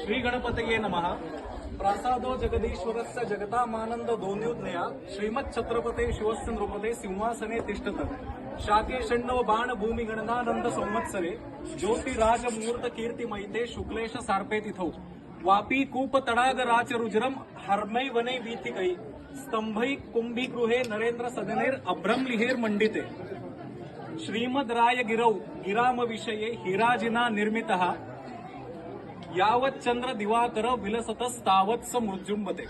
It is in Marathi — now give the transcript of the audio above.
श्री गणपतये नमः. प्रासादो जगदीश्वरस्य जगतामानंद दोन्युज्ञया श्रीमत् छत्रपते शिवस्य नृपते सिंहासने तिष्ठत. शाके षण्णव बाण भूमि गणनानंद संवत्सरे ज्योतिराज मुहूर्त मैते शुक्लेश सार्पे तिथौ वापी कूप तडाग राच रुजरम हर्मै वने वीथिकै स्तंभै कुंभीगृहे नरेंद्र सदनेर अभ्रम लिहेर मंडिते. श्रीमद राय गिरौ गिराम विषये हिराजिना निर्मितः. यावत चंद्र दिवाकर विलसतस्तावत्स मृत्युंबते